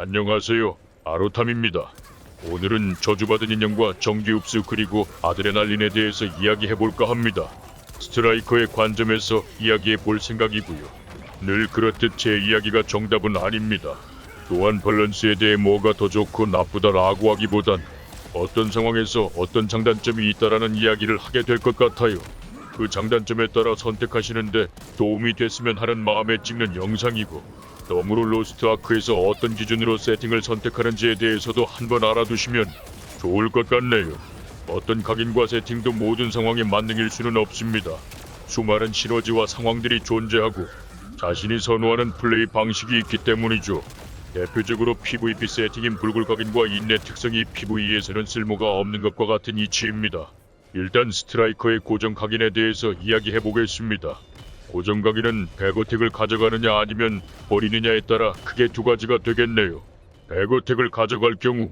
안녕하세요. 아로탐입니다. 오늘은 저주받은 인형과 전기 흡수 그리고 아드레날린에 대해서 이야기해 볼까 합니다. 스트라이커의 관점에서 이야기해 볼 생각이고요. 늘 그렇듯 제 이야기가 정답은 아닙니다. 또한 밸런스에 대해 뭐가 더 좋고 나쁘다라고 하기보단 어떤 상황에서 어떤 장단점이 있다라는 이야기를 하게 될 것 같아요. 그 장단점에 따라 선택하시는데 도움이 됐으면 하는 마음에 찍는 영상이고 덤으로 로스트 아크에서 어떤 기준으로 세팅을 선택하는지에 대해서도 한번 알아두시면 좋을 것 같네요. 어떤 각인과 세팅도 모든 상황에 만능일 수는 없습니다. 수많은 시너지와 상황들이 존재하고 자신이 선호하는 플레이 방식이 있기 때문이죠. 대표적으로 PVP 세팅인 불굴 각인과 인내 특성이 PVE에서는 쓸모가 없는 것과 같은 이치입니다. 일단 스트라이커의 고정 각인에 대해서 이야기해 보겠습니다. 고정 각인은 백어택을 가져가느냐 아니면 버리느냐에 따라 크게 두 가지가 되겠네요. 백어택을 가져갈 경우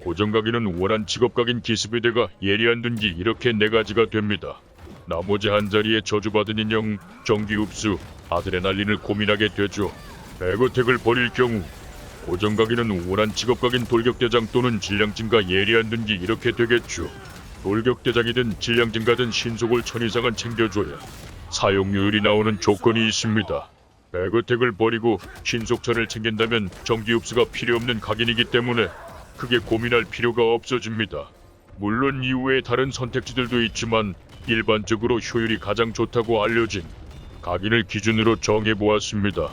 고정 각인은 원한 직업 각인 기습에다가 예리한 둔기 이렇게 네 가지가 됩니다. 나머지 한 자리에 저주받은 인형, 전기 흡수, 아드레날린을 고민하게 되죠. 백어택을 버릴 경우 고정 각인은 원한 직업 각인 돌격대장 또는 질량 증가 예리한 둔기 이렇게 되겠죠. 돌격대장이든 질량 증가든 신속을 천 이상은 챙겨줘야 사용료율이 나오는 조건이 있습니다. 백어택을 버리고 신속천을 챙긴다면 전기 흡수가 필요 없는 각인이기 때문에 크게 고민할 필요가 없어집니다. 물론 이후에 다른 선택지들도 있지만 일반적으로 효율이 가장 좋다고 알려진 각인을 기준으로 정해 보았습니다.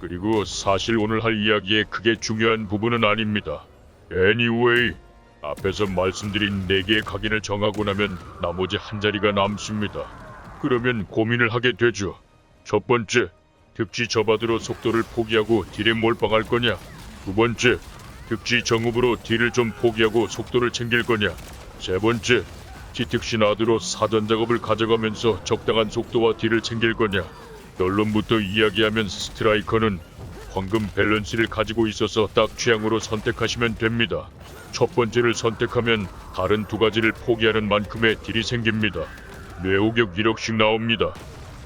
그리고 사실 오늘 할 이야기의 크게 중요한 부분은 아닙니다. Anyway, 앞에서 말씀드린 4개의 각인을 정하고 나면 나머지 한 자리가 남습니다. 그러면 고민을 하게 되죠. 첫 번째, 득지 저바드로 속도를 포기하고 딜에 몰빵할 거냐? 두 번째, 득지 정읍으로 딜을 좀 포기하고 속도를 챙길 거냐? 세 번째, 기특시 나드로 사전 작업을 가져가면서 적당한 속도와 딜을 챙길 거냐? 결론부터 이야기하면 스트라이커는 황금 밸런스를 가지고 있어서 딱 취향으로 선택하시면 됩니다. 첫 번째를 선택하면 다른 두 가지를 포기하는 만큼의 딜이 생깁니다. 뇌오격 1억씩 나옵니다.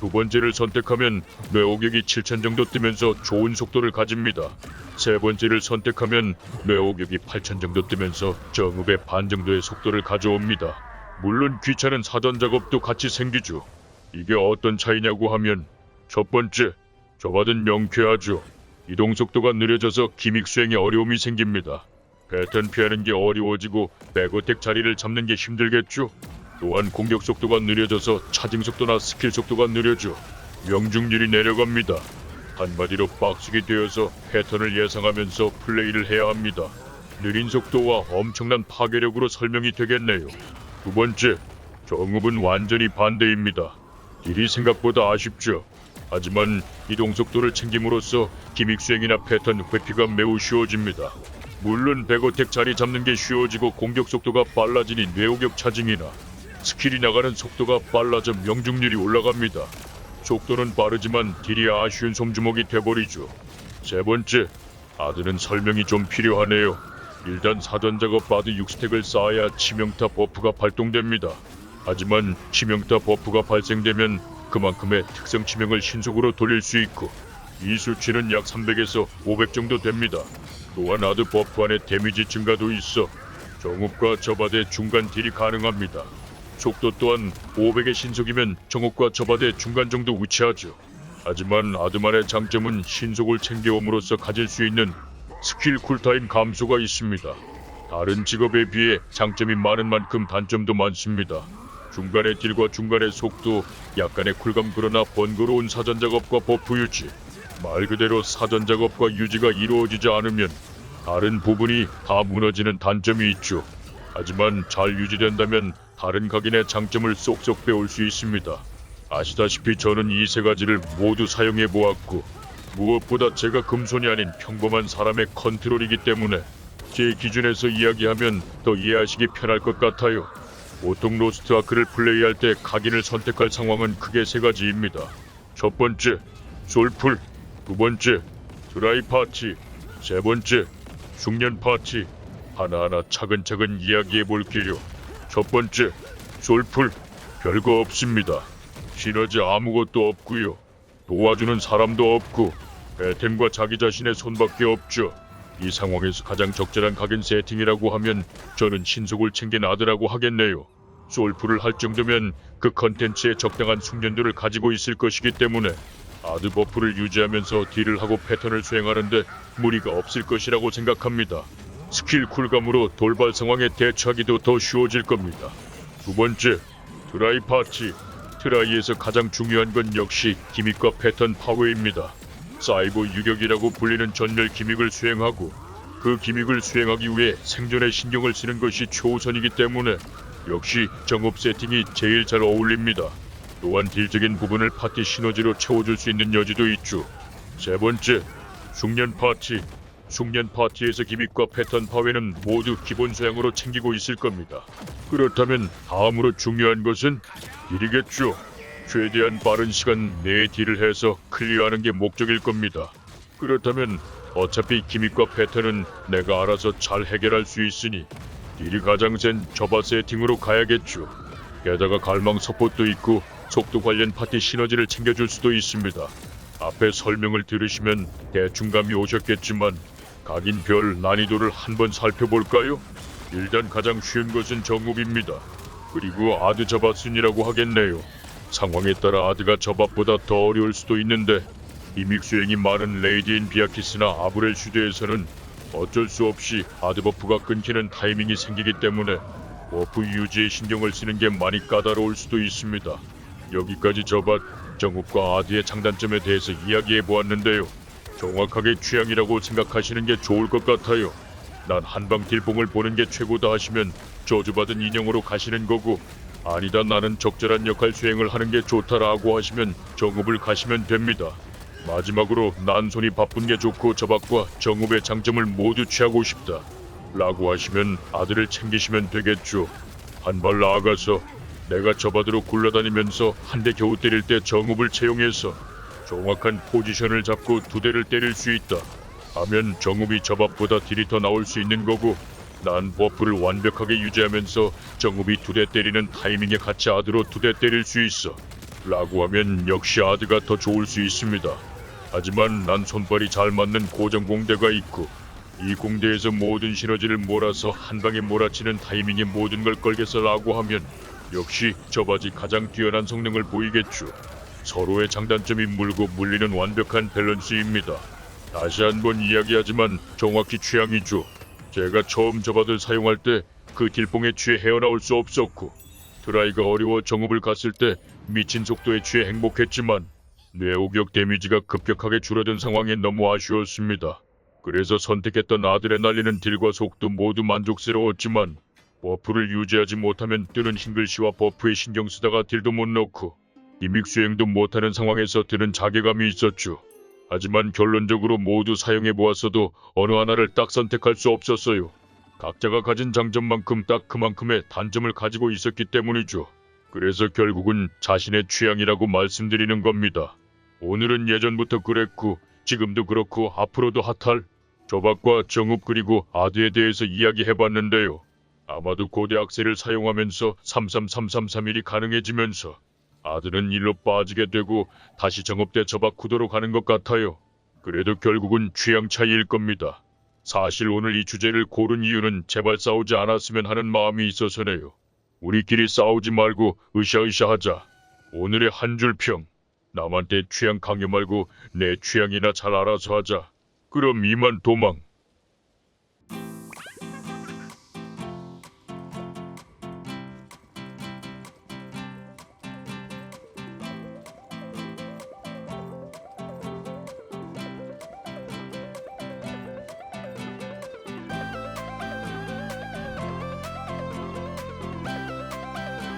두 번째를 선택하면 뇌오격이 7천 정도 뜨면서 좋은 속도를 가집니다. 세 번째를 선택하면 뇌오격이 8천 정도 뜨면서 정읍의 반 정도의 속도를 가져옵니다. 물론 귀찮은 사전 작업도 같이 생기죠. 이게 어떤 차이냐고 하면 첫 번째, 좁아든 명쾌하죠. 이동 속도가 느려져서 기믹 수행에 어려움이 생깁니다. 패턴 피하는 게 어려워지고 백어택 자리를 잡는 게 힘들겠죠. 또한 공격 속도가 느려져서 차징 속도나 스킬 속도가 느려져 명중률이 내려갑니다. 한마디로 빡수기 되어서 패턴을 예상하면서 플레이를 해야 합니다. 느린 속도와 엄청난 파괴력으로 설명이 되겠네요. 두 번째, 정읍은 완전히 반대입니다. 딜이 생각보다 아쉽죠. 하지만 이동 속도를 챙김으로써 기믹 수행이나 패턴 회피가 매우 쉬워집니다. 물론 백어택 자리 잡는 게 쉬워지고 공격 속도가 빨라지니 뇌오격 차징이나 스킬이 나가는 속도가 빨라져 명중률이 올라갑니다. 속도는 빠르지만 딜이 아쉬운 솜주먹이 돼버리죠. 세 번째, 아드는 설명이 좀 필요하네요. 일단 사전 작업 바드 6스택을 쌓아야 치명타 버프가 발동됩니다. 하지만 치명타 버프가 발생되면 그만큼의 특성 치명을 신속으로 돌릴 수 있고 이 수치는 약 300에서 500 정도 됩니다. 또한 아드 버프 안에 데미지 증가도 있어 정읍과 저바대 중간 딜이 가능합니다. 속도 또한 500의 신속이면 정옥과 저바대 중간 정도 위치하죠. 하지만 아드만의 장점은 신속을 챙겨옴으로써 가질 수 있는 스킬 쿨타임 감소가 있습니다. 다른 직업에 비해 장점이 많은 만큼 단점도 많습니다. 중간의 딜과 중간의 속도, 약간의 쿨감 그러나 번거로운 사전 작업과 버프 유지, 말 그대로 사전 작업과 유지가 이루어지지 않으면 다른 부분이 다 무너지는 단점이 있죠. 하지만 잘 유지된다면 다른 각인의 장점을 쏙쏙 빼올 수 있습니다. 아시다시피 저는 이 세 가지를 모두 사용해 보았고 무엇보다 제가 금손이 아닌 평범한 사람의 컨트롤이기 때문에 제 기준에서 이야기하면 더 이해하시기 편할 것 같아요. 보통 로스트 아크를 플레이할 때 각인을 선택할 상황은 크게 세 가지입니다. 첫 번째, 솔풀. 두 번째, 드라이 파티. 세 번째, 중년 파티. 하나하나 차근차근 이야기해 볼게요. 첫 번째, 솔풀. 별거 없습니다. 시너지 아무것도 없고요. 도와주는 사람도 없고 배템과 자기 자신의 손밖에 없죠. 이 상황에서 가장 적절한 각인 세팅이라고 하면 저는 신속을 챙긴 아드라고 하겠네요. 솔프를 할 정도면 그 컨텐츠에 적당한 숙련도를 가지고 있을 것이기 때문에 아드 버프를 유지하면서 딜을 하고 패턴을 수행하는데 무리가 없을 것이라고 생각합니다. 스킬 쿨감으로 돌발 상황에 대처하기도 더 쉬워질 겁니다. 두 번째, 드라이 파티. 트라이에서 가장 중요한 건 역시 기믹과 패턴 파워입니다. 사이버 유격이라고 불리는 전멸 기믹을 수행하고 그 기믹을 수행하기 위해 생존에 신경을 쓰는 것이 최우선이기 때문에 역시 정업 세팅이 제일 잘 어울립니다. 또한 딜적인 부분을 파티 시너지로 채워줄 수 있는 여지도 있죠. 세 번째, 숙련 파티. 숙련 파티에서 기믹과 패턴 파괴는 모두 기본 소양으로 챙기고 있을 겁니다. 그렇다면 다음으로 중요한 것은 딜이겠죠. 최대한 빠른 시간 내에 딜을 해서 클리어하는 게 목적일 겁니다. 그렇다면 어차피 기믹과 패턴은 내가 알아서 잘 해결할 수 있으니 딜이 가장 센 저바 세팅으로 가야겠죠. 게다가 갈망 서폿도 있고 속도 관련 파티 시너지를 챙겨줄 수도 있습니다. 앞에 설명을 들으시면 대충 감이 오셨겠지만 각인 별 난이도를 한번 살펴볼까요? 일단 가장 쉬운 것은 정읍입니다. 그리고 아드 저바순이라고 하겠네요. 상황에 따라 아드가 저밥보다 더 어려울 수도 있는데 이믹 수행이 많은 레이디인 비아키스나 아브렐 슈드에서는 어쩔 수 없이 아드 버프가 끊기는 타이밍이 생기기 때문에 버프 유지에 신경을 쓰는 게 많이 까다로울 수도 있습니다. 여기까지 저밭 정읍과 아드의 장단점에 대해서 이야기해 보았는데요. 정확하게 취향이라고 생각하시는 게 좋을 것 같아요. 난 한방 딜봉을 보는 게 최고다 하시면 저주받은 인형으로 가시는 거고 아니다 나는 적절한 역할 수행을 하는 게 좋다라고 하시면 정읍을 가시면 됩니다. 마지막으로 난 손이 바쁜 게 좋고 저박과 정읍의 장점을 모두 취하고 싶다. 라고 하시면 아들을 챙기시면 되겠죠. 한 발 나아가서 내가 저바드로 굴러다니면서 한 대 겨우 때릴 때 정읍을 채용해서 정확한 포지션을 잡고 두 대를 때릴 수 있다. 하면 정읍이 저밥보다 딜이 더 나올 수 있는 거고 난 버프를 완벽하게 유지하면서 정읍이 두 대 때리는 타이밍에 같이 아드로 두 대 때릴 수 있어. 라고 하면 역시 아드가 더 좋을 수 있습니다. 하지만 난 손발이 잘 맞는 고정 공대가 있고 이 공대에서 모든 시너지를 몰아서 한 방에 몰아치는 타이밍에 모든 걸 걸겠어라고 하면 역시 저바지 가장 뛰어난 성능을 보이겠죠. 서로의 장단점이 물고 물리는 완벽한 밸런스입니다. 다시 한번 이야기하지만 정확히 취향이죠. 제가 처음 저바들 사용할 때그 딜봉에 취해 헤어나올 수 없었고 드라이가 어려워 정읍을 갔을 때 미친 속도에 취해 행복했지만 뇌오격 데미지가 급격하게 줄어든 상황에 너무 아쉬웠습니다. 그래서 선택했던 아들의 날리는 딜과 속도 모두 만족스러웠지만 버프를 유지하지 못하면 뜨는 싱글시와 버프에 신경 쓰다가 딜도 못 넣고 이믹 수행도 못하는 상황에서 드는 자괴감이 있었죠. 하지만 결론적으로 모두 사용해 보았어도 어느 하나를 딱 선택할 수 없었어요. 각자가 가진 장점만큼 딱 그만큼의 단점을 가지고 있었기 때문이죠. 그래서 결국은 자신의 취향이라고 말씀드리는 겁니다. 오늘은 예전부터 그랬고 지금도 그렇고 앞으로도 핫할 조박과 정읍 그리고 아드에 대해서 이야기해봤는데요. 아마도 고대 악셀을 사용하면서 333331이 가능해지면서 아드는 일로 빠지게 되고 다시 정읍대 저박 구도로 가는 것 같아요. 그래도 결국은 취향 차이일 겁니다. 사실 오늘 이 주제를 고른 이유는 제발 싸우지 않았으면 하는 마음이 있어서네요. 우리끼리 싸우지 말고 으쌰으쌰 하자. 오늘의 한 줄 평. 남한테 취향 강요 말고 내 취향이나 잘 알아서 하자. 그럼 이만 도망.